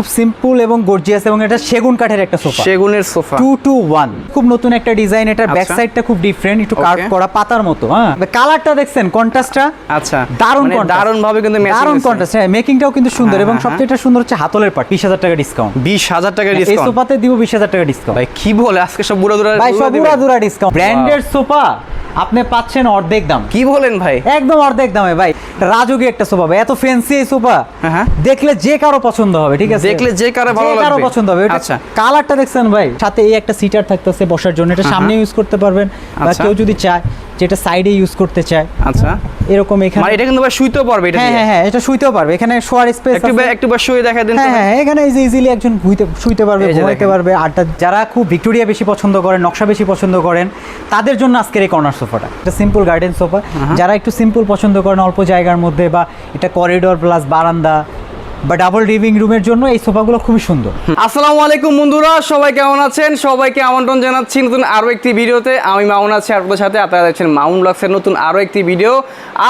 খুব সিম্পল এবং গর্জিয়াস এবং এটা সেগুন কাঠের একটা সোফা। সেগুনের সোফা। টু টু ওয়ান খুব নতুন একটা ডিজাইন ব্যাক। সাইডটা খুব ডিফারেন্ট একটু কার্ভ করা পাতার মতো হ্যাঁ। কালারটা দেখছেন কন্ট্রাস্টটা আচ্ছা। দারুণ মানে দারুণ ভাবে কিন্তু দারুণ কন্ট্রাস্ট হ্যাঁ মেকিংটাও কিন্তু সুন্দর হ্যাঁ, এবং হ্যাঁ, সবচেয়ে এটা সুন্দর হচ্ছে হাতলের পাট বিশ হাজার টাকা ডিসকাউন্ট বিশ হাজার টাকা এই ডিসকাউন্ট সোফাতে দিব বিশ হাজার টাকা ডিসকাউন্ট ভাই কি বলে? আজকে সব বুড়া দুরা ভাই সব উড়া দুরা ডিসকাউন্ট ব্র্যান্ডের সোফা আপনি পাচ্ছেন অর্ধেক দাম। কি বলেন ভাই? একদম অর্ধেক দামে। ভাই রাজুকি একটা সোফা ভাই এত ফ্যান্সি এই সোফা। হ্যাঁ, হ্যাঁ। দেখলে যে কারও পছন্দ হবে ঠিক আছে? দেখলে যে কারও ভালো যে কারও পছন্দ হবে। আচ্ছা। কালারটা দেখছেন ভাই সাথে এই একটা সিটার থাকতেছে বসার জন্য এটা সামনে ইউজ করতে পারবেন বা আচ্ছা। কেউ যদি চায় যেটা সাইডে ইউজ করতে চায়। আচ্ছা। এরকম এখানে মানে এটা কিন্তু ভাই শুইতেও পারবে এটা হ্যাঁ হ্যাঁ হ্যাঁ এটা শুইতেও পারবে। এখানে শোয়ার স্পেস একটু বে- একটু বার শুয়ে দেখা দিন হ্যাঁ হ্যাঁ এখানে যে ইজিলি একজন শুইতে শুইতে পারবে ঘুমাইতে পারবে। আড্ডা যারা খুব ভিক্টোরিয়া বেশি পছন্দ করেন নকশা বেশি পছন্দ করেন তাদের জন্য আজকের এই কর্নার সোফাটা এটা সিম্পল গার্ডেন সোফা যারা একটু সিম্পল পছন্দ করেন অল্প জায়গার মধ্যে বা এটা করিডোর প্লাস বারান্দা বা ডাবল লিভিং রুমের জন্য এই সোফাগুলো খুবই সুন্দর। আসসালামু আলাইকুম বন্ধুরা, সবাই কেমন আছেন? সবাইকে আমন্ত্রণ জানাচ্ছি নতুন আরও একটি ভিডিওতে। আমি মামুন আছি আপনাদের সাথে আপনারা দেখছেন মামুন ব্লগসের নতুন আরও একটি ভিডিও।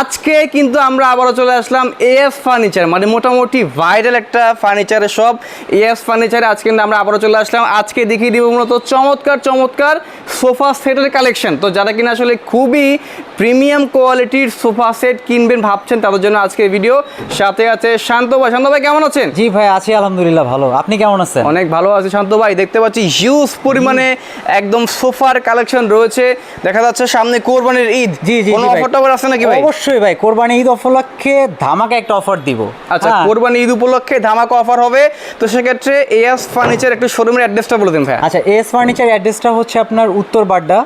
আজকে কিন্তু আমরা আবারও চলে আসলাম এএস ফার্নিচার মানে মোটামুটি ভাইরাল একটা ফার্নিচারের শপ এএস ফার্নিচারে আজকে কিন্তু আমরা আবারও চলে আসলাম। আজকে দেখিয়ে দিব মূলত চমৎকার চমৎকার সোফা সেটের কালেকশন তো যারা কিনা আসলে খুবই প্রিমিয়াম কোয়ালিটির সোফা সেট কিনবেন ভাবছেন, তাদের জন্য আজকের ভিডিও সাথে আছে শান্ত ভাই শান্ত ভাই কেমন আছেন? জি ভাই আছি আলহামদুলিল্লাহ ভালো। আপনি কেমন আছেন? অনেক ভালো আছে শান্ত ভাই। দেখতে পাচ্ছি হিউজ পরিমাণে একদম সোফার কালেকশন রয়েছে। দেখা যাচ্ছে সামনে কোরবানির ঈদ। জি জি কোনো অফার টফার আছে নাকি ভাই? অবশ্যই ভাই কোরবানি ঈদ উপলক্ষে ধামাকা একটা অফার দিব। আচ্ছা হ্যাঁ। কোরবানি ঈদ উপলক্ষে ধামাকা অফার হবে। তো সেক্ষেত্রে এএস ফার্নিচার একটু শোরুমের অ্যাড্রেসটা বলে দিন ভাই আচ্ছা এস ফার্নিচার অ্যাড্রেসটা হচ্ছে আপনার উত্তর বাড্ডা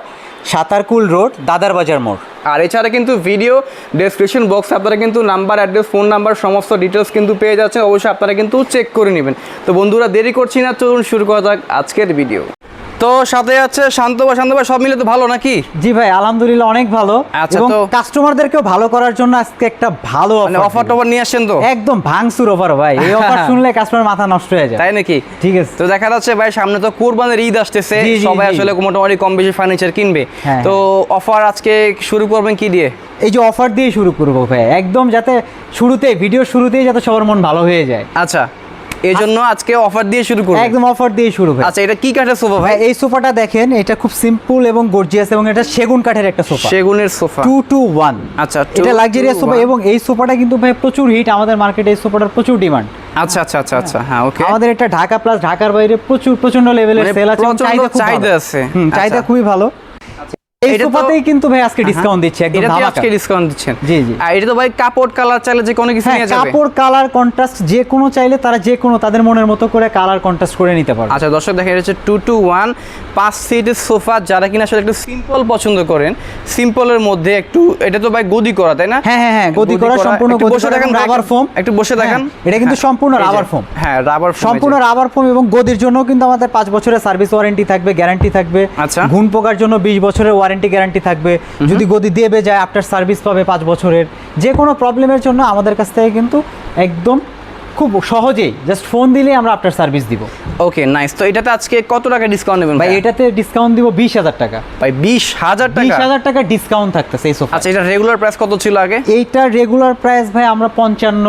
সাতারকুল রোড দাদারবাজার মোড়। আর এছাড়া কিন্তু ভিডিও ডেসক্রিপশন বক্সে আপনারা কিন্তু নাম্বার অ্যাড্রেস ফোন নাম্বার সমস্ত ডিটেলস কিন্তু পেয়ে যাচ্ছেন। অবশ্যই আপনারা কিন্তু চেক করে নেবেন। তো বন্ধুরা, দেরি করছি না, চলুন শুরু করা যাক আজকের ভিডিও তো সাথে আছে শান্ত ভাই শান্ত ভাই সব মিলে তো ভালো নাকি? জি ভাই আলহামদুলিল্লাহ অনেক ভালো। আচ্ছা, এবং কাস্টমারদেরকেও ভালো করার জন্য আজকে একটা ভালো মানে অফার অফার টফার নিয়ে আসছেন তো? একদম ভাঙসুর অফার ভাই। এই অফার শুনলে কাস্টমার মাথা নষ্ট হয়ে যায়। তাই নাকি? ঠিক আছে। তো দেখা যাচ্ছে ভাই সামনে তো কোরবানির ঈদ আসতেছে। সবাই আসলে মোটামুটি কম বেশি ফার্নিচার কিনবে। হ্যাঁ, তো অফার আজকে শুরু করবেন কি দিয়ে? এই যে অফার দিয়ে শুরু করব ভাই একদম যাতে শুরুতে ভিডিও শুরুতেই যাতে সবার মন ভালো হয়ে যায়। আচ্ছা। এই জন্য আজকে অফার দিয়ে শুরু করবেন একদম অফার দিয়ে শুরু ভাই। আচ্ছা এটা কি কাঠের সোফা ভাই? এই সোফাটা দেখেন এটা খুব সিম্পল এবং গর্জিয়াস এবং এটা সেগুন কাঠের একটা সোফা। সেগুনের সোফা। টু টু ওয়ান আচ্ছা, two এটা লাক্সারিয়াস সোফা এবং এই সোফাটা কিন্তু ভাই প্রচুর হিট আমাদের মার্কেটে এই সোফাটার প্রচুর ডিমান্ড আচ্ছা আচ্ছা আচ্ছা আচ্ছা হ্যাঁ। ওকে আমাদের এটা ঢাকা প্লাস ঢাকার বাইরে প্রচুর প্রচণ্ড লেভেলের সেল আছে চাহিদা খুব ভালো। আছে। চাহিদা আচ্ছা। খুবই ভালো। এই এটা সোফাতেই কিন্তু ভাই আজকে ডিসকাউন্ট দিচ্ছে একদম ধামাকা। আজকে ডিসকাউন্ট দিচ্ছেন। জি, জি। আর এটা তো ভাই কাপড় কালার চাইলে যে কোনো কিছু হ্যাঁ নিয়ে যাবে। কাপড় কালার কন্ট্রাস্ট যে কোনো চাইলে তারা যে কোনো তাদের মনের মতো করে কালার কন্ট্রাস্ট করে নিতে পারবে। আচ্ছা দর্শক দেখেন এটা টু টু ওয়ান পাঁচ সিটের সোফা যারা কিনা আসলে একটু সিম্পল পছন্দ করেন সিম্পলের মধ্যে একটু এটা তো ভাই গদি করা তাই না? হ্যাঁ হ্যাঁ হ্যাঁ গদি করা সম্পূর্ণ একটু গদি বসে করা দেখেন রাবার ফোম একটু বসে দেখান। এটা কিন্তু সম্পূর্ণ রাবার ফোম হ্যাঁ রাবার সম্পূর্ণ রাবার ফোম এবং গদির জন্য কিন্তু আমাদের পাঁচ বছরের সার্ভিস ওয়ারেন্টি থাকবে গ্যারান্টি থাকবে। আচ্ছা। ঘুণ পোকার জন্য বিশ বছরের ওয়ারেন্টি গ্যারান্টি থাকবে। যদি গদি দেবে যায় আফটার সার্ভিস পাবে পাঁচ বছরের। যে কোনো প্রবলেমের জন্য আমাদের কাছ থেকে কিন্তু একদম খুব সহজেই জাস্ট ফোন দিলেই আমরা আফটার সার্ভিস দিব। ওকে নাইস তো এটাতে আজকে কত টাকা ডিসকাউন্ট নেবেন ভাই এটাতে ডিসকাউন্ট দিব বিশ হাজার টাকা। ভাই বিশ হাজার বিশ টাকা হাজার টাকা ডিসকাউন্ট থাকতেছে এই সোফা আচ্ছা এটা রেগুলার প্রাইস কত ছিল আগে? এইটার রেগুলার প্রাইস ভাই আমরা পঞ্চান্ন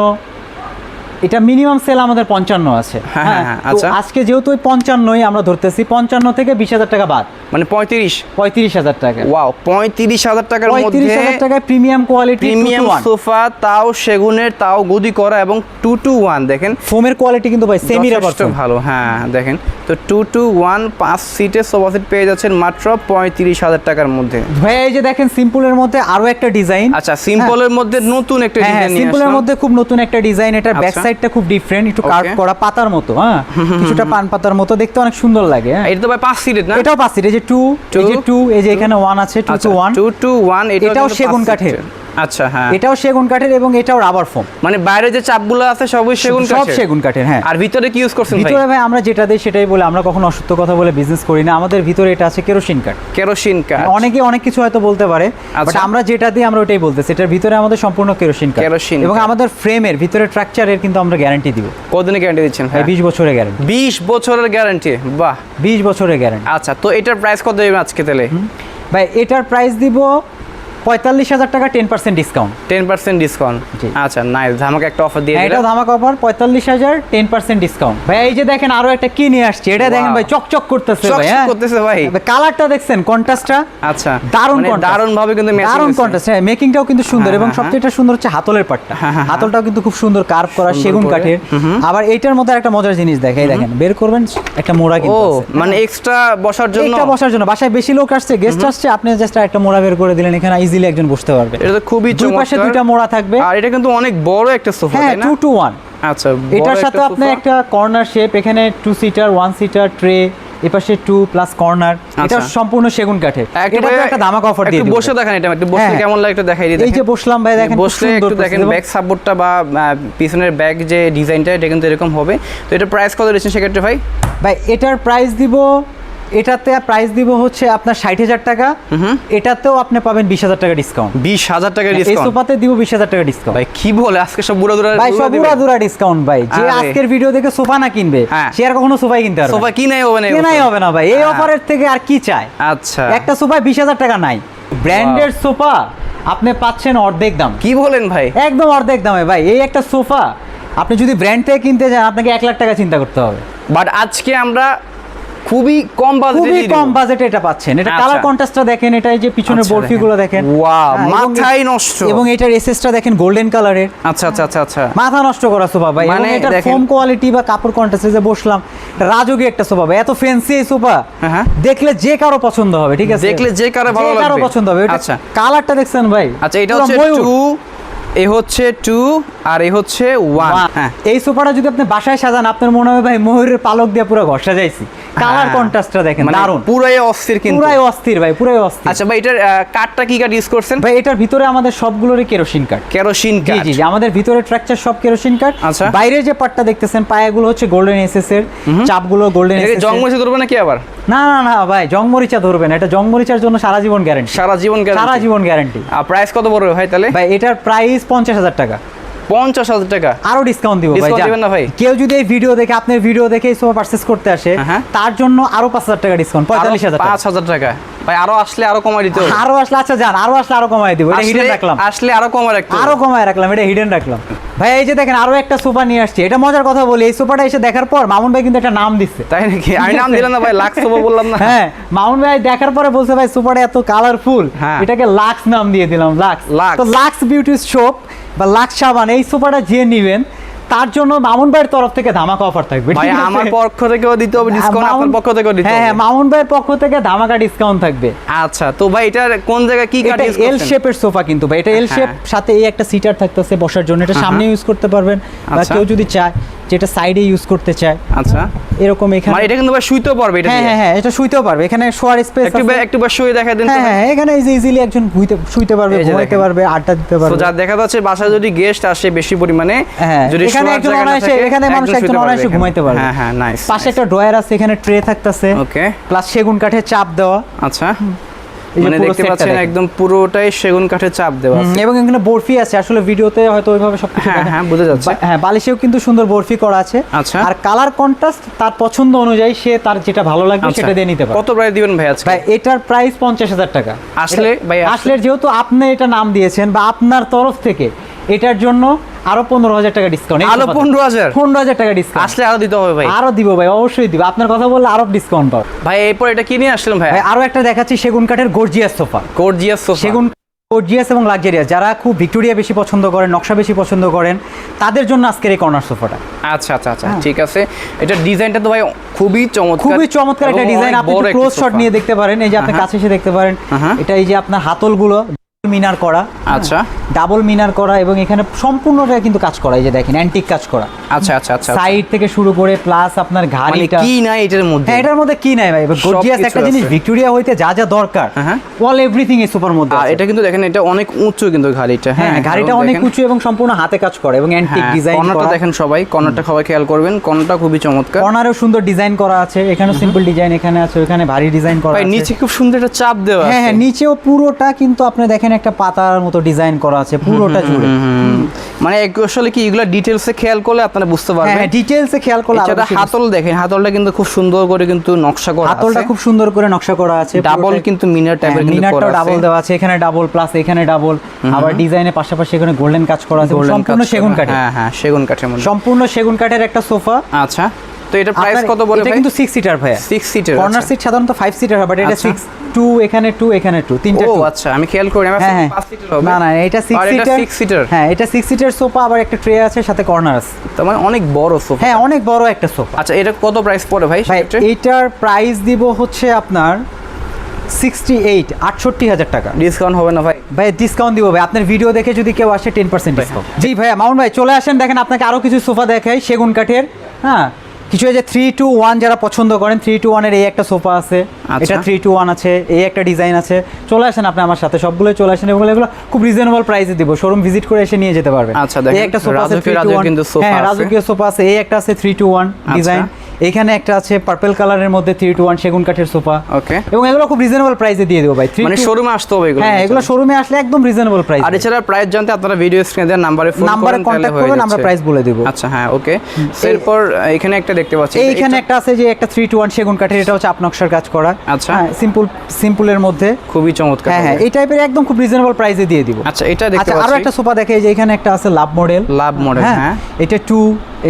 এটা মিনিমাম সেল আমাদের পঞ্চান্ন আছে। হ্যাঁ, হ্যাঁ, হ্যাঁ, আচ্ছা। আজকে যেহেতু ওই পঞ্চান্নই আমরা ধরতেছি পঞ্চান্ন থেকে বিশ হাজার টাকা বাদ। মানে পঁয়ত্রিশ? পঁয়ত্রিশ হাজার টাকা। ওয়াও পঁয়ত্রিশ হাজার টাকার পঁয়ত্রিশ হাজার টাকায় প্রিমিয়াম কোয়ালিটি প্রিমিয়াম সোফা তাও সেগুনের তাও গদি করা এবং টু টু ওয়ান দেখেন। ফোমের কোয়ালিটি কিন্তু ভাই সেমি রাবার ভালো হ্যাঁ দেখেন। তো টু টু ওয়ান পাঁচ সিটের সোফা সেট পেয়ে যাচ্ছেন মাত্র পঁয়ত্রিশ হাজার টাকার মধ্যে। ভাই এই যে দেখেন সিম্পলের মধ্যে আরও একটা ডিজাইন আচ্ছা সিম্পলের মধ্যে নতুন একটা ডিজাইন সিম্পলের মধ্যে খুব নতুন একটা ডিজাইন এটা ব্যাক আচ্ছা। সাইডটা খুব ডিফারেন্ট একটু. কার্ভ করা পাতার মতো হ্যাঁ কিছুটা পান পাতার মতো দেখতে অনেক সুন্দর লাগে হ্যাঁ এটা তো ভাই পাঁচ সিটের না এটাও পাঁচ সিট এই যে টু এই যে টু এই যে এখানে ওয়ান আছে two two one two two one এটাও সেগুন কাঠের। আচ্ছা হ্যাঁ। এটাও সেগুন কাঠের এবং এটাও রাবার ফোম মানে বাইরে যে চাপগুলো আছে সবই সেগুন সব সেগুন কাঠের হ্যাঁ। আর ভিতরে কি ইউজ করছেন ভিতরে ভাই আমরা যেটা দিই সেটাই বলে আমরা কখনো অসত্য কথা বলে বিজনেস করি না। আমাদের ভিতরে এটা আছে কেরোসিন কাঠ। কেরোসিন কাঠ। অনেকে অনেক কিছু হয়তো বলতে পারে বাট আচ্ছা। আমরা যেটা দিই আমরা ওটাই বলতেছি। এটার ভিতরে আমাদের সম্পূর্ণ কেরোসিন কাঠ। কেরোসিন এবং আমাদের ফ্রেমের ভিতরে স্ট্রাকচারের কিন্তু আমরা গ্যারান্টি দিব। কতদিনে গ্যারান্টি দিচ্ছেন? ভাই বিশ বছরের গ্যারান্টি বিশ বছরের গ্যারান্টি বাহ। বিশ বছরের গ্যারান্টি আচ্ছা তো এটার প্রাইস কত দেবেন আজকে তাহলে? ভাই এটার প্রাইস দিব পঁয়তাল্লিশ হাজার টাকা ten percent discount ten percent discount আচ্ছা আমাকে একটা অফার দিয়ে এটা দিলাম ধামাকা অফার পঁয়তাল্লিশ হাজার টেন পার্সেন্ট ডিসকাউন্ট ভাই এই যে দেখেন আরও একটা কি নিয়ে আসছে? এটা দেখেন ভাই চকচক করতেছে ভাই হ্যাঁ? করতেছে ভাই। কালারটা দেখছেন কন্ট্রাস্টটা আচ্ছা দারুণ মানে দারুণ ভাবে কিন্তু দারুণ কন্ট্রাস্ট হ্যাঁ মেকিংটাও কিন্তু সুন্দর হ্যাঁ, এবং হ্যাঁ, সবচেয়ে এটা সুন্দর হচ্ছে হাতলের পাটটা। হ্যাঁ, হ্যাঁ, হাতলটাও কিন্তু খুব সুন্দর কার্ভ করা সেগুন। কাঠের। আবার এইটার মধ্যে একটা মজার জিনিস দেখে দেখেন বের করবেন একটা মোড়া কিন্তু মানে এক্সট্রা বসার জন্য? বসার জন্য। বাসায় বেশি লোক আসছে গেস্ট আসছে আপনি জাস্ট একটা মোড়া বের করে দিলেন এখানে ইজিলি একজন বসতে পারবে। এটা তো খুবই দুই পাশে দুইটা মোড়া থাকবে। আর এটা কিন্তু অনেক বড় একটা সোফা হ্যাঁ তাই না? টু টু ওয়ান আচ্ছা এটার সাথে আপনি একটা কর্নার শেপ এখানে two seater one seater tray এপাশে টু প্লাস কর্নার এটা। সম্পূর্ণ সেগুন কাঠে। এটা তো একটা ধামাকা অফার দিয়ে একটু বসে। দেখেন এটা একটু বসে হ্যাঁ। কেমন লাগে একটু দেখাই দিই এই যে বসলাম ভাই দেখেন সুন্দর একটু দেখেন ব্যাক সাপোর্টটা বা পিছনের ব্যাক যে ডিজাইনটা এটা কিন্তু এরকম হবে। তো এটা প্রাইস কত দিচ্ছেন সেক্ষেত্রে ভাই? ভাই এটার প্রাইস দিব এটাতে প্রাইস দিব হচ্ছে আপনার ষাট হাজার টাকা। এটাতেও আপনি পাবেন বিশ হাজার টাকা ডিসকাউন্ট বিশ হাজার টাকা ডিসকাউন্ট সোফাতে দিব বিশ হাজার টাকা ডিসকাউন্ট ভাই কি বলে? আজকে সব বুড়া দুরা ভাই সব পুরা দুরা ডিসকাউন্ট ভাই। যে আজকের ভিডিও দেখে সোফা না কিনবে হ্যাঁ। সে আর কখনো সোফাই কিনতে পারবে সোফা না। কি নাই হবে না কেনাই? হবে না ভাই। এই হ্যাঁ। অফারের থেকে আর কি চায়? আচ্ছা। একটা সোফায় বিশ হাজার টাকা নাই। ব্র্যান্ডের সোফা আপনি পাচ্ছেন অর্ধেক দাম। কি বলেন ভাই? একদম অর্ধেক দামে ভাই। এই একটা সোফা আপনি যদি ব্র্যান্ড থেকে কিনতে যান আপনাকে এক লাখ টাকা চিন্তা করতে হবে। বাট আজকে আমরা খুবই কম বাজেটে খুবই কম বাজেটে এটা পাচ্ছেন। এটা আচ্ছা। কালার কন্ট্রাস্টটা দেখেন এটা এই যে পিছনের আচ্ছা, বরফিগুলো দেখেন। হ্যাঁ, মাথাই নষ্ট। এবং এটার এসএসটা দেখেন গোল্ডেন কালারের আচ্ছা আচ্ছা আচ্ছা আচ্ছা। মাথা নষ্ট করা সোফা ভাই। মানে দেখেন- ফোম কোয়ালিটি বা কাপড় কন্ট্রাস্টে যে বসলাম এটা রাজকীয় একটা সোফা ভাই। এত ফ্যান্সি এই সোফা। হ্যাঁ, হ্যাঁ। দেখলে যে কারও পছন্দ হবে ঠিক আছে? দেখলে যে কারও ভালো যে কারও পছন্দ হবে। এটা আচ্ছা। কালারটা দেখছেন ভাই। আচ্ছা এটা হচ্ছে। টু এ হচ্ছে টু আর এ হচ্ছে ওয়ান হ্যাঁ। এই সোফাটা যদি আপনি বাসায় সাজান আপনার মনে হবে ভাই ময়ূরের পালক দিয়ে পুরো ঘর সাজাইছি। কালার কন্ট্রাস্টটা দেখেন মানে দারুণ পুরাই অস্থির কিন্তু। পুরাই অস্থির ভাই পুরাই অস্থির। আচ্ছা ভাই এটার কাঠটা কি কাঠ ইউজ করছেন? ভাই এটার ভিতরে আমাদের সবগুলোরই কেরোসিন কাঠ কেরোসিন জি কাঠ জি জি আমাদের ভিতরে ট্রাকচার সব কেরোসিন কাঠ আচ্ছা। বাইরে যে পাটটা দেখতেছেন পায়াগুলো হচ্ছে গোল্ডেন এসএস এর চাপগুলো গোল্ডেন এসএস জং মরিচে ধরবে নাকি আবার? না না না ভাই জংমরিচা ধরবেন এটা জংমরিচার জন্য সারা জীবন গ্যারান্টি সারা জীবন সারা জীবন গ্যারান্টি আর প্রাইস কত পড়বে ভাই তাহলে? ভাই এটার প্রাইস পঞ্চাশ হাজার টাকা। পঞ্চাশ হাজার টাকা। আরও ডিসকাউন্ট দিব ভাই না? কেউ যদি এই ভিডিও দেখে আপনার ভিডিও দেখে এই সোফা পারচেস করতে আসে হ্যাঁ, হ্যাঁ। তার জন্য আরও পাঁচ হাজার টাকা ডিসকাউন্ট পঁয়তাল্লিশ হাজার পাঁচ হাজার টাকা। ভাই আরও আসলে আরও কমাই দিতে আরও আসলে আচ্ছা যান আরও আসলে আরও কমাই দিব এটা হিডেন রাখলাম। আসলে আরও কমাই আরও কমায় রাখলাম এটা হিডেন রাখলাম। ভাই এই যে দেখেন আরও একটা সোফা নিয়ে আসছি এটা মজার কথা বলি এই সোফাটা এসে দেখার পর মামুন ভাই কিন্তু একটা নাম দিচ্ছে তাই নাকি? আমি নাম দিলাম না ভাই লাখ সোফা বললাম না। হ্যাঁ মামুন ভাই দেখার পরে বলছে ভাই সোফাটা এত কালারফুল হ্যাঁ। এটাকে লাক্স নাম দিয়ে দিলাম লাক্স। তো লাক্স বিউটি শপ বা লাক্স সাবান এই সোফাটা যে নিবেন তার জন্য মামুন ভাইয়ের তরফ থেকে ধামাকা অফার থাকবে। ভাই আমার পক্ষ থেকেও দিতে হবে ডিসকাউন্ট আপনার পক্ষ থেকেও দিতে হ্যাঁ হবে। হ্যাঁ মামুন ভাইয়ের পক্ষ থেকে ধামাকা ডিসকাউন্ট থাকবে। আচ্ছা তো ভাই এটার কোন জায়গায় কি কাঠ এটা এল শেপের সোফা কিন্তু ভাই এটা এল শেপ হ্যাঁ। সাথে এই একটা সিটার থাকতেছে বসার জন্য এটা সামনে ইউজ করতে পারবেন। বা আচ্ছা। কেউ যদি চায় যেটা সাইডে ইউজ করতে চায় আচ্ছা। এরকম এখানে মানে এটা কিন্তু ভাই শুইতেও পারবে এটা হ্যাঁ হ্যাঁ হ্যাঁ এটা শুইতেও পারবে। এখানে শোয়ার স্পেস একটু একটু বার শুয়ে দেখা দেন হ্যাঁ হ্যাঁ এখানে যে ইজিলি একজন ঘুইতে শুইতে পারবে ঘুমাইতে পারবে আড্ডা দিতে পারবে। তো যা দেখা যাচ্ছে বাসায় যদি গেস্ট আসে বেশি পরিমাণে হ্যাঁ যদি এখানে একজন অনায়াসে এখানে মানুষ একজন অনায়াসে ঘুমাইতে পারবে। হ্যাঁ হ্যাঁ নাইস পাশে একটা ড্রয়ার আছে এখানে ট্রে থাকতেছে। ওকে প্লাস সেগুন কাঠের চাপ দেওয়া। আচ্ছা। মানে দেখতে পাচ্ছেন একদম পুরোটাই সেগুন কাঠের চাপ দেওয়া আছে। এবং এখানে বরফি আছে। আসলে ভিডিওতে হয়তো ওইভাবে সব হ্যাঁ, হ্যাঁ, বোঝা যাচ্ছে। হ্যাঁ বালিশেও কিন্তু সুন্দর বরফি করা আছে। আচ্ছা। আর কালার কন্ট্রাস্ট তার পছন্দ অনুযায়ী সে তার যেটা ভালো লাগবে আচ্ছা। সেটা দিয়ে নিতে পারে কত প্রাইস দিবেন ভাই আজকে? ভাই এটার প্রাইস পঞ্চাশ হাজার টাকা। আসলে ভাই আসলে- আসলে যেহেতু আপনি এটা নাম দিয়েছেন বা আপনার তরফ থেকে এটার জন্য আরও পনেরো হাজার টাকা ডিসকাউন্ট আরও 15,000? পনেরো হাজার? টাকা ডিসকাউন্ট আসলে আরও দিতে হবে ভাই। আরও দিব ভাই অবশ্যই দিব। আপনার কথা বললে আরও ডিসকাউন্ট পাবো। ভাই এরপর এটা কিনে নিয়ে আসলেন ভাই আরও একটা দেখাচ্ছি সেগুন কাঠের গর্জিয়াস সোফা গর্জিয়াস সোফা সেগুন গর্জিয়াস এবং লাক্সারিয়াস যারা খুব ভিক্টোরিয়া বেশি পছন্দ করেন নকশা বেশি পছন্দ করেন তাদের জন্য আজকের এই কর্নার সোফাটা আচ্ছা আচ্ছা আচ্ছা ঠিক আছে। এটা ডিজাইনটা তো ভাই খুবই চমৎকার। খুবই চমৎকার একটা ডিজাইন। আপনি ক্লোজ শট নিয়ে দেখতে পারেন এই যে আপনি কাছে এসে দেখতে পারেন। এটা এই যে আপনার হাতলগুলো মিনার করা আচ্ছা। ডাবল মিনার করা এবং এখানে সম্পূর্ণটা কিন্তু কাজ করা এই যে দেখেন অ্যান্টিক কাজ করা। আচ্ছা আচ্ছা আচ্ছা সাইড থেকে শুরু করে প্লাস আপনার মানে ঘাড়িটা কি নাই এটার মধ্যে? হ্যাঁ এটার মধ্যে কি নাই ভাই? গর্জিয়াস একটা জিনিস ভিক্টোরিয়া হইতে যা যা দরকার হ্যাঁ। অল এভরিথিং এই সুপার মধ্যে আর এটা কিন্তু দেখেন এটা অনেক উঁচু কিন্তু গাড়িটা হ্যাঁ এবং অনেক উঁচু এবং সম্পূর্ণ হাতে কাজ করা এবং অ্যান্টিক হ্যাঁ, ডিজাইন কর্নারটা দেখেন সবাই কর্নারটা সবাই খেয়াল করবেন কর্নারটা খুবই চমৎকার। কর্নারেও সুন্দর ডিজাইন করা আছে এখানে সিম্পল ডিজাইন এখানে আছে ওখানে ভারী ডিজাইন করা আছে। নিচে খুব সুন্দর একটা চাপ দেওয়া হ্যাঁ আছে। হ্যাঁ নিচেও পুরোটা কিন্তু আপনি দেখেন একটা পাতার মতো ডিজাইন করা আছে পুরোটা জুড়ে। মানে আসলে কি এগুলো ডিটেলসে খেয়াল করলে আপনারা বুঝতে পারবেন। হ্যাঁ পারবেন ডিটেলসে খেয়াল করলে এছাড়া হাতল দেখেন হাতলটা কিন্তু খুব সুন্দর করে কিন্তু নকশা করা হাতলটা খুব সুন্দর করে নকশা করা আছে ডাবল কিন্তু মিনার টাইপের হ্যাঁ, কিন্তু করা ডাবল দেওয়া আছে এখানে ডাবল প্লাস এখানে ডাবল আবার ডিজাইনের পাশাপাশি এখানে গোল্ডেন কাজ করা আছে সম্পূর্ণ সেগুন কাঠের। হ্যাঁ হ্যাঁ সেগুন কাঠের মধ্যে। সম্পূর্ণ সেগুন কাঠের একটা সোফা। আচ্ছা। তো এটা প্রাইস কত বলে এটা কিন্তু সিক্স সিটার ভাইয়া। সিক্স সিটার কর্নার সিট সাধারণত ফাইভ সিটার হয় বাট এটা আচ্ছা। সিক্স টু এখানে টু এখানে টু তিনটা ও আচ্ছা আমি খেয়াল করি আমি হ্যাঁ হ্যাঁ। সিটার হবে। না না এটা সিক্স আর এটা সিটার সিক্স সিটার হ্যাঁ এটা সিক্স সিটার সোফা আবার একটা ট্রে আছে সাথে কর্নার আছে তার মানে অনেক বড় সোফা হ্যাঁ অনেক বড় একটা সোফা আচ্ছা এটা কত প্রাইস পড়ে ভাই ভাই সেক্ষেত্রে? প্রাইস দিব হচ্ছে আপনার সিক্সটি এইট আটষট্টি হাজার টাকা। ডিসকাউন্ট হবে না ভাই। ভাই ডিসকাউন্ট দিব ভাই। আপনার ভিডিও দেখে যদি কেউ আসে টেন পার্সেন্ট ডিসকাউন্ট জি ভাইয়া মামুন ভাই চলে আসেন দেখেন আপনাকে আরও কিছু সোফা দেখাই সেগুন কাঠের হ্যাঁ। কিছু যে থ্রি টু ওয়ান যারা পছন্দ করেন থ্রি টু ওয়ানের এই একটা সোফা আছে। আচ্ছা। এটা থ্রি টু ওয়ান আছে এই একটা ডিজাইন আছে। চলে আসেন আপনি আমার সাথে সবগুলোই চলে আসেন এবং এগুলো খুব রিজনেবল প্রাইসে দিব। শোরুম ভিজিট করে এসে নিয়ে যেতে পারবেন। আচ্ছা, এই একটা সোফা আছে রাজকীয় 3 to রাজকীয় 1 কিন্তু সোফা হ্যাঁ। রাজকীয় সোফা আছে এই একটা আছে থ্রি টু ওয়ান ডিজাইন এখানে একটা আছে পার্পল কালারের মধ্যে থ্রি টু ওয়ান সেগুন কাঠের সোফা। ওকে এবং এগুলো খুব রিজনেবল প্রাইসে দিয়ে দেবো ভাই। থ্রি মানে শোরুমে আসতে হবে এগুলো হ্যাঁ এগুলো শোরুমে আসলে একদম রিজনেবল প্রাইস আর এছাড়া প্রাইস জানতে আপনারা ভিডিও স্ক্রিনে দেওয়ার নাম্বারে ফোন নাম্বারে কন্ট্যাক্ট করবেন আমরা প্রাইস বলে দেব। আচ্ছা হ্যাঁ ওকে এরপর এখানে একটা দেখতে পাচ্ছি। এইখানে একটা আছে যে একটা থ্রি টু ওয়ান সেগুন কাঠের এটা হচ্ছে আপনকশার কাজ করা। আচ্ছা। সিম্পল সিম্পলের মধ্যে। খুবই চমৎকার হ্যাঁ হ্যাঁ এই টাইপের একদম খুব রিজনেবল প্রাইসে দিয়ে দিব। আচ্ছা এটা দেখতে আচ্ছা আরও একটা সোফা দেখে যে এখানে একটা আছে লাভ মডেল লাভ মডেল হ্যাঁ এটা টু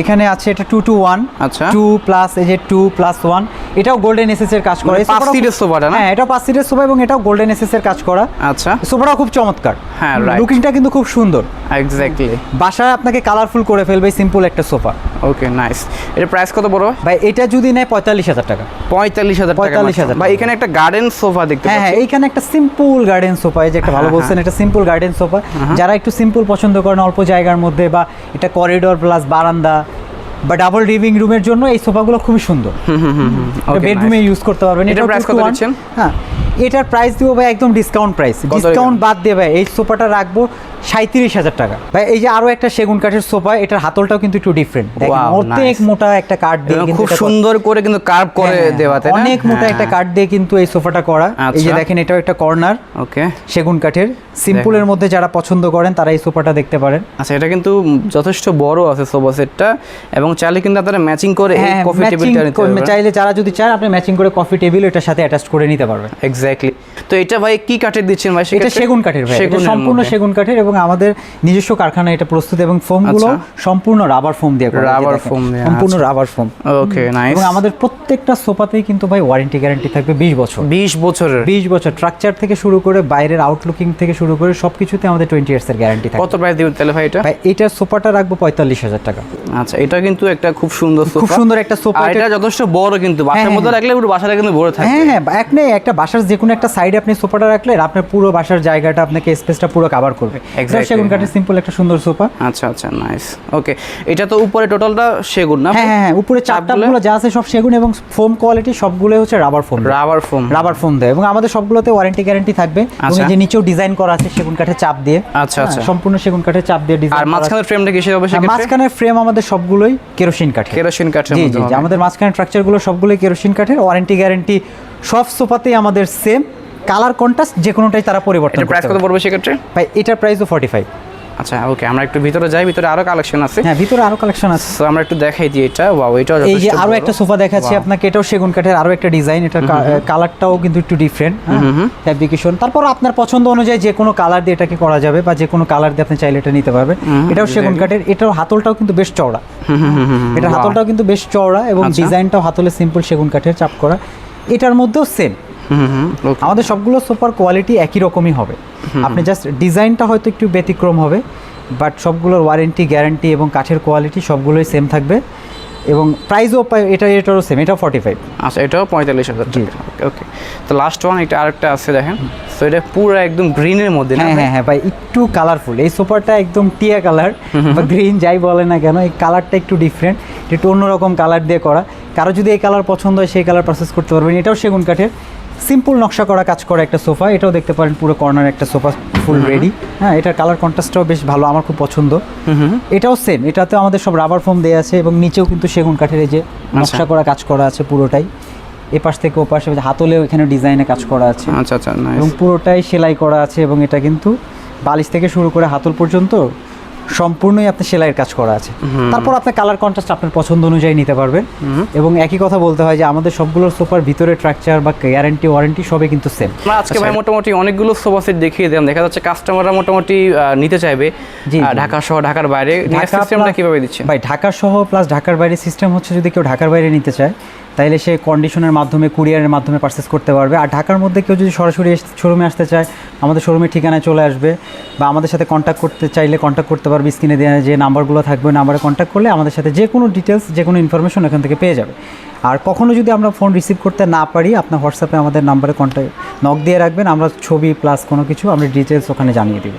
এখানে আছে এটা টু টু ওয়ান আচ্ছা। টু প্লাস এই যে টু প্লাস ওয়ান এটাও গোল্ডেন এসএস এর কাজ করা। পাঁচ সিটের সোফাটা না? হ্যাঁ এটা পাঁচ সিটের সোফা এবং এটাও গোল্ডেন এসএস এর কাজ করা। আচ্ছা। সোফাটাও খুব চমৎকার। হ্যাঁ. লুকিংটা কিন্তু খুব সুন্দর। এক্স্যাক্টলি বাসায় আপনাকে কালারফুল করে ফেলবে সিম্পল একটা সোফা ওকে নাইস এটা প্রাইস কত বড়? ভাই এটা যদি নেয় পঁয়তাল্লিশ হাজার টাকা। পঁয়তাল্লিশ হাজার টাকা 45,000 মাত্র। ভাই এখানে একটা গার্ডেন সোফা দেখতে হ্যাঁ হ্যাঁ এইখানে একটা সিম্পল গার্ডেন সোফা এই যে একটা ভালো হ্যাঁ, বলছেন এটা সিম্পল গার্ডেন সোফা যারা একটু সিম্পল পছন্দ করেন অল্প জায়গার মধ্যে বা এটা করিডোর প্লাস বারান্দা বা ডাবল লিভিং রুমের জন্য এই সোফাগুলো খুবই সুন্দর। বেডরুমে ইউজ করতে পারবেন। two to কত দিচ্ছেন? হ্যাঁ এটার প্রাইস দিব ভাই একদম ডিসকাউন্ট প্রাইস ডিসকাউন্ট বাদ দিয়ে ভাই এই সোফাটা রাখব সাঁত্রিশ হাজার টাকা। ভাই এই যে আরও একটা সেগুন কাঠের সোফা এটার হাতলটাও কিন্তু একটু ডিফারেন্ট অর্ধেক মোটা একটা কাঠ দিয়ে কিন্তু খুব সুন্দর করে কিন্তু কার্ভ করে হ্যাঁ, দেওয়া তাই অনেক মোটা একটা কাঠ দিয়ে কিন্তু এই সোফাটা করা। এই যে আচ্ছা। দেখেন এটাও একটা কর্নার ওকে সেগুন কাঠের। সিম্পলের মধ্যে যারা পছন্দ করেন তারা এই সোফাটা দেখতে পারেন। আচ্ছা এটা কিন্তু যথেষ্ট বড় আছে সোফা সেটটা এবং চাইলে কিন্তু আপনারা ম্যাচিং করে হ্যাঁ কফি টেবিলটা নিতে পারবেন। চাইলে যারা যদি চান আপনি ম্যাচিং করে কফি টেবিল এটার সাথে অ্যাটাচ করে নিতে পারবেন। এক্স্যাক্টলি তো এটা ভাই কি কাঠের দিচ্ছেন ভাই? এটা সেগুন কাঠের ভাই এটা সম্পূর্ণ সেগুন কাঠের এবং আমাদের নিজস্ব কারখানা এটা প্রস্তুত এবং ফোমগুলো আচ্ছা। সম্পূর্ণ রাবার ফোম দিয়ে করা foam দিয়ে, সম্পূর্ণ। রাবার ফোম ওকে নাইস এবং আমাদের প্রত্যেকটা সোফাতেই কিন্তু ভাই ওয়ারেন্টি গ্যারান্টি থাকবে বিশ বছর। 20 বছরের। বিশ বছর স্ট্রাকচার থেকে শুরু করে বাইরের আউটলুকিং থেকে শুরু করে সবকিছুতে আমাদের টোয়েন্টি ইয়ার্স এর গ্যারান্টি থাকবে। কত প্রাইস দিবেন তাহলে ভাই এটা? ভাই এটা সোফাটা রাখব পঁয়তাল্লিশ হাজার টাকা। আচ্ছা এটা কিন্তু একটা খুব সুন্দর সোফা। খুব সুন্দর একটা সোফা এটা যথেষ্ট বড় কিন্তু বাসার হ্যাঁ, মধ্যে রাখলে পুরো বাসাটা কিন্তু বড় থাকবে। হ্যাঁ হ্যাঁ এক নেই একটা বাসার যে কোনো একটা সাইডে আপনি সোফাটা রাখলে আপনার পুরো বাসার জায়গাটা আপনাকে স্পেসটা পুরো কভার করবে। সেগুন কাঠের সিম্পল একটা সুন্দর সোফা। আচ্ছা আচ্ছা নাইস ওকে এটা তো উপরে টোটালটা সেগুন না? হ্যাঁ হ্যাঁ হ্যাঁ উপরে চাপটাপগুলো যা আছে সব সেগুন এবং ফোম কোয়ালিটি সবগুলো হচ্ছে rubber foam rubber foam rubber foam দেয় এবং আমাদের সবগুলোতে ওয়ারেন্টি গ্যারান্টি থাকবে। এবং আচ্ছা। যে নিচেও ডিজাইন করা আছে সেগুন কাঠের চাপ দিয়ে। আচ্ছা, হ্যাঁ, আচ্ছা। সম্পূর্ণ সেগুন কাঠের চাপ দিয়ে ডিজাইন আর মাঝখানের ফ্রেমটা কিসের হবে সেক্ষেত্রে? মাঝখানের ফ্রেম আমাদের সবগুলোই কেরোসিন কাঠের। কেরোসিন কাঠের জি জি আমাদের মাঝখানে স্ট্রাকচারগুলো সবগুলোই কেরোসিন কাঠের। ওয়ারেন্টি গ্যারান্টি সব সোফাতেই আমাদের সেম কালার কন্ট্রাস্ট যে কোনোটাই তারা পরিবর্তন এটা প্রাইস কত। পড়বে সেক্ষেত্রে? ভাই এটার প্রাইসও ফর্টি ফাইভ আচ্ছা ওকে আমরা একটু ভিতরে যাই ভিতরে আরও কালেকশন আছে। হ্যাঁ ভিতরে আরও কালেকশন আছে। তো আমরা একটু দেখাই দিই এটা। ওয়াও এটাও এই যে আরও একটা সোফা দেখাচ্ছি আপনাকে এটাও সেগুন কাঠের আরও একটা ডিজাইন এটার কালারটাও কিন্তু একটু ডিফারেন্ট ফ্যাব্রিকেশন তারপর আপনার পছন্দ অনুযায়ী যে কোনো কালার দিয়ে এটাকে করা যাবে বা যে কোনো কালার দিয়ে আপনি চাইলে এটা নিতে পারবেন। এটাও সেগুন কাঠের এটার হাতলটাও কিন্তু বেশ চওড়া। হুম, হুম, হুম, হুম, হুম, এটার হাতলটাও কিন্তু বেশ চওড়া এবং আচ্ছা। ডিজাইনটাও হাতলে সিম্পল সেগুন কাঠের চাপ করা। এটার মধ্যেও সেম হুম, হুম, হুম, আমাদের সবগুলো সোফার কোয়ালিটি একই রকমই হবে। আপনি জাস্ট ডিজাইনটা হয়তো একটু ব্যতিক্রম হবে বাট সবগুলোর ওয়ারেন্টি গ্যারান্টি এবং কাঠের কোয়ালিটি সবগুলোই সেম থাকবে এবং প্রাইসও এটা এটারও সেম এটাও ফর্টি ফাইভ আচ্ছা এটাও পঁয়তাল্লিশ হাজার ওকে তো লাস্ট ওয়ান এটা আরেকটা আছে দেখেন। তো এটা পুরো একদম গ্রিনের মধ্যে না হ্যাঁ হ্যাঁ হ্যাঁ ভাই একটু কালারফুল এই সোফাটা একদম টিয়া কালার বা গ্রিন যাই বলে না কেন এই কালারটা একটু ডিফারেন্ট একটু অন্যরকম কালার দিয়ে করা। কারও যদি এই কালার পছন্দ হয় সেই কালার প্রসেস করতে পারবেন। এটাও সেগুন কাঠের। সিম্পল নকশা করা কাজ করা একটা সোফা এটাও দেখতে পারেন পুরো কর্নার একটা সোফা ফুল রেডি হ্যাঁ এটার কালার কন্ট্রাস্টটাও বেশ ভালো আমার খুব পছন্দ। এটাও সেম এটাতে আমাদের সব রাবার ফোম দেওয়া আছে এবং নিচেও কিন্তু সেগুন কাঠের এই যে নকশা করা কাজ করা আছে পুরোটাই। এ পাশ থেকে ওপাশে হাতলেও এখানে ডিজাইনে কাজ করা আছে। আচ্ছা আচ্ছা এবং পুরোটাই সেলাই করা আছে এবং এটা কিন্তু বালিশ থেকে শুরু করে হাতল পর্যন্ত সম্পূর্ণই আপনার সেলাইয়ের কাজ করা আছে। তারপর আপনার কালার কন্ট্রাস্ট আপনার পছন্দ অনুযায়ী নিতে পারবেন। এবং একই কথা বলতে হয় যে আমাদের সবগুলো সোফার ভিতরে স্ট্রাকচার বা গ্যারান্টি ওয়ারেন্টি সবই কিন্তু সেম আজকে ভাই মোটামুটি অনেকগুলো সোফা সেট দেখিয়ে দিলাম। দেখা যাচ্ছে কাস্টমাররা মোটামুটি নিতে চাইবে। ঢাকা সহ ঢাকার বাইরে। সিস্টেমটা কীভাবে দিচ্ছে? ভাই ঢাকা সহ প্লাস ঢাকার বাইরে সিস্টেম হচ্ছে যদি কেউ ঢাকার বাইরে নিতে চায় তাহলে সে কন্ডিশনের মাধ্যমে কুরিয়ারের মাধ্যমে পারচেস করতে পারবে। আর ঢাকার মধ্যে কেউ যদি সরাসরি শোরুমে আসতে চায়, আমাদের শোরুমের ঠিকানায় চলে আসবে বা আমাদের সাথে কন্ট্যাক্ট করতে চাইলে কন্ট্যাক্ট করতে পারবে স্ক্রিনে দেওয়া যে নাম্বারগুলো থাকবে নাম্বারে কন্ট্যাক্ট করলে আমাদের সাথে যে কোনো ডিটেলস যে কোনো ইনফরমেশন এখান থেকে পেয়ে যাবে। আর কখনও যদি আমরা ফোন রিসিভ করতে না পারি, আপনার হোয়াটসঅ্যাপে আমাদের নাম্বারে কন্ট্যাক্ট নক দিয়ে রাখবেন, আমরা ছবি প্লাস কোনো কিছু, আমরা ডিটেলস ওখানে জানিয়ে দিব।